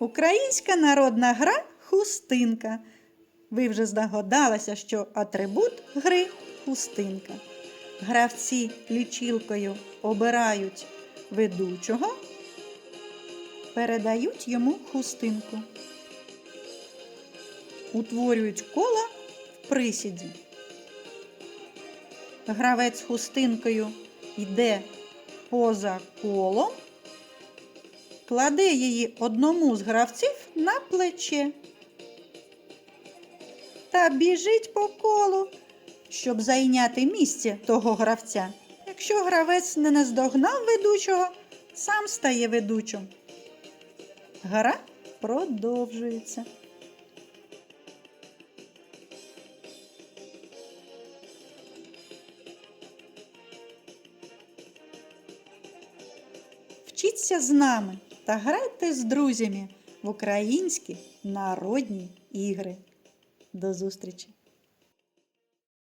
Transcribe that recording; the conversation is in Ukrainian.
Українська народна гра хустинка. Ви вже здогадалися, що атрибут гри хустинка. Гравці лічилкою обирають ведучого, передають йому хустинку. Утворюють коло в присіді. Гравець хустинкою йде поза колом, кладе її одному з гравців на плече та біжить по колу, щоб зайняти місце того гравця. Якщо гравець не наздогнав ведучого, сам стає ведучим. Гра продовжується. Вчіться з нами та грайте з друзями в українські народні ігри. До зустрічі!